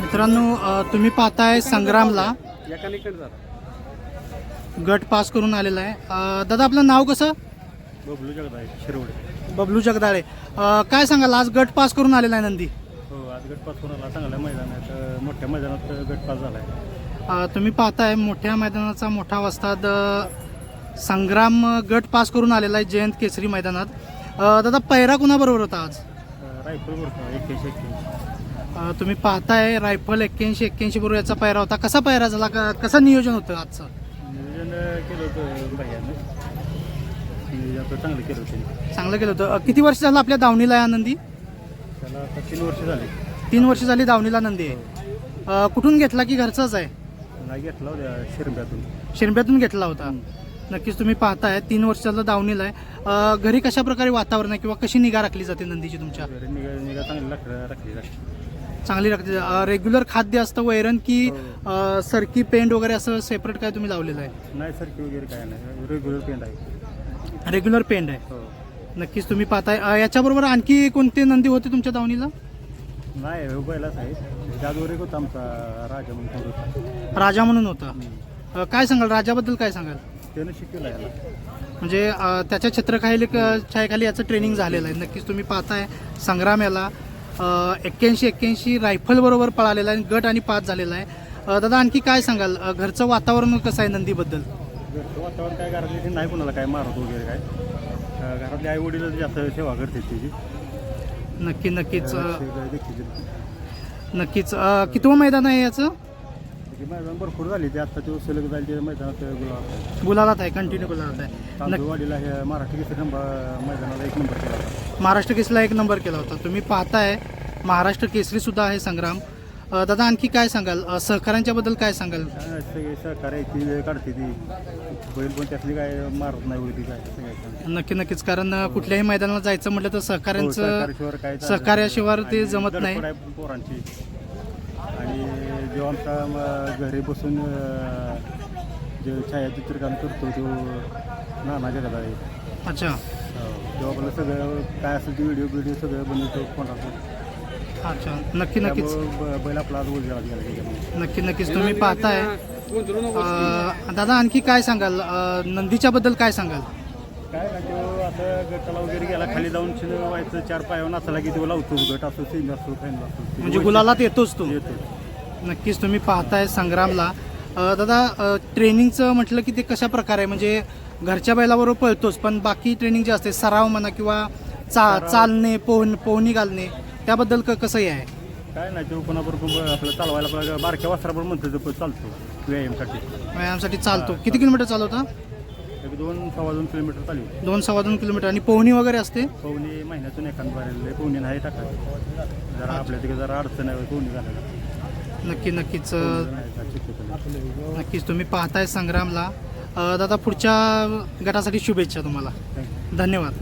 मित्रांनो तुम्ही पाहताय संग्रामला. एका झाला गट पास करून आलेला आहे. दादा आपलं नाव कसं? बबलू जगदाय शिरवडे बबलू जगदाळे. काय सांगाल आज गट पास करून आलेला आहे नंदी? हो आज गट पास होणार चांगल्या मैदानात मोठ्या मैदानात गट पास झालाय अ, तुम्ही पाहताय मोठ्या मैदानाचा मोठा वस्ताद संग्राम गट पास करून आलेला आहे जयंत केसरी मैदानात. दादा पैरा कुणाबरोबर होता आज? अं, रायफल तुम्ही पाहताय रायफल एक्क्याऐंशी एक्क्याऐंशी बरोबर याचा पैरा होता. कसा पैरा झाला? का कसं नियोजन होतं आजचं? नियोजन केलं होतं भैयानं. नियोजन आपलं चांगलं केलं होतं. चांगलं केलं होतं. किती वर्ष झालं आपल्या दावणीला आनंदी त्याला आता तीन वर्ष झाली. तीन वर्ष झाली दावणीला नंदी. आहे अ, कुठून घेतला की घरचाच आहे? नाही घेतला होत्या शिरंब्यातून. शिरब्यातून घेतला होता. नक्कीच तुम्ही पाहताय तीन वर्षाला दावणीला आहे. घरी कशा प्रकारे वातावरण आहे किंवा कशी निगा राखली जाते नंदीची तुमच्या? निघा चांगली राखली जाते. चांगली राखली रेग्युलर खाद्य असतं वैरण की अ, सरकी पेंट वगैरे असं सेपरेट काय तुम्ही लावलेलं आहे? नाही सरकी वगैरे काय नाही. रेग्युलर पेंट आहे. रेग्युलर पेंट आहे. हो. नक्कीच तुम्ही पाहताय. अ, याच्याबरोबर आणखी कोणते नंदी होते तुमच्या दावणीला? नाही हो बैलाच आहे. जादूवर एक होता आमचा राजा म्हणून होता. राजा म्हणून होता. अ, काय सांगाल? राजाबद्दल काय सांगाल? त्यानं शिकवलं याला. म्हणजे अ, त्याच्या छत्रखाली छायाखाली याचं ट्रेनिंग झालेलं आहे. नक्कीच तुम्ही पाहताय. संग्राम याला. एक्क्याऐंशी एक्क्याऐंशी रायफल बरोबर पळालेला आहे गट आणि पास झालेला आहे. दादा आणखी काय सांगाल? घरचं वातावरण कसं आहे नंदीबद्दल? घरचं वातावरण काय घरातले नाही कोणाला काय मारत वगैरे काय. घरातले आई वडील जास्त सेवा करते त्याची नक्की नक्कीच नक्कीच अ, कितवं मैदान आहे याचं? मैदान भरपूर झाली. ते आता ते सलग जाईल ते मैदानात गुलाब गुलालात आहे. कंटिन्यू गुलालात आहे. हे केसरी नंबर मैदानाला एक नंबर केला. महाराष्ट्र केसरीला एक नंबर केला होता. तुम्ही पाहताय महाराष्ट्र केसरी सुद्धा आहे संग्राम. अ, दादा आणखी काय सांगाल? अ, सहकाऱ्यांच्याबद्दल काय सांगाल? काय सगळे सहकार्य ती वेळ काढते ती. बैल पण त्यातली काय मारत नाही वगैरे काय नक्की नक्कीच. कारण अ, कुठल्याही मैदानाला जायचं म्हटलं तर सहकाऱ्यांचं सहकार्याशिवाय काय चालत सहकार्याशिवाय. ते आणि जमत नाही. धडपड आहे पोरांची. आणि जेव्हा आमचा म, घरी बसून अं, जे छायाचित्रकाम करतो तो नाना जगदा आहे. अच्छा. तेव्हा आपलं सगळं काय असेल ते व्हिडिओ व्हिडिओ सगळं बनवतो कोणाचं अच्छा. नक्की नक्कीच. त्यामुळं ब- बैल आपला आज गेला त्याच्यामुळे. नक्की नक्कीच. तुम्ही पाहताय. अ, दादा आणखी काय सांगाल? अ, नंदीच्या बद्दल काय सांगाल? काय ना तो आता गटाला वगैरे गेला खाली जाऊन शिन व्हायचं चार पायावर नाचायला की तो लावतो गट असो सिंग असो फॅन असो. म्हणजे गुलालात येतोच तो. येतो नक्कीच तुम्ही पाहताय संग्रामला. दादा ट्रेनिंगचं म्हटलं की ते कशा प्रकारे? आहे? म्हणजे घरच्या बैलाबरोबर पळतोच पण बाकी ट्रेनिंग जे असते सराव म्हणा किंवा चा चालणे पोहण पोहणी घालणे त्याबद्दल क कसंही आहे? काय नाही तो कोणाबरोबर आपलं चालवायला आपलं बारक्या वस्त्राबरोबर म्हणतो तो चालतो व्यायामसाठी. व्यायामासाठी चालतो. किती किलोमीटर चालवता? एक दोन सव्वा दोन किलोमीटर चालू दोन सव्वा दोन किलोमीटर. आणि पोहणी वगैरे असते? पवनी महिन्यातून एखाद पवनी नाही टाकायचं जरा आपल्या तिकडे जरा अडचण आहे पवनी घालायला नक्की नक्कीच नक्कीच तुम्ही पाहताय संग्रामला. दादा पुढच्या गटासाठी शुभेच्छा तुम्हाला. धन्यवाद.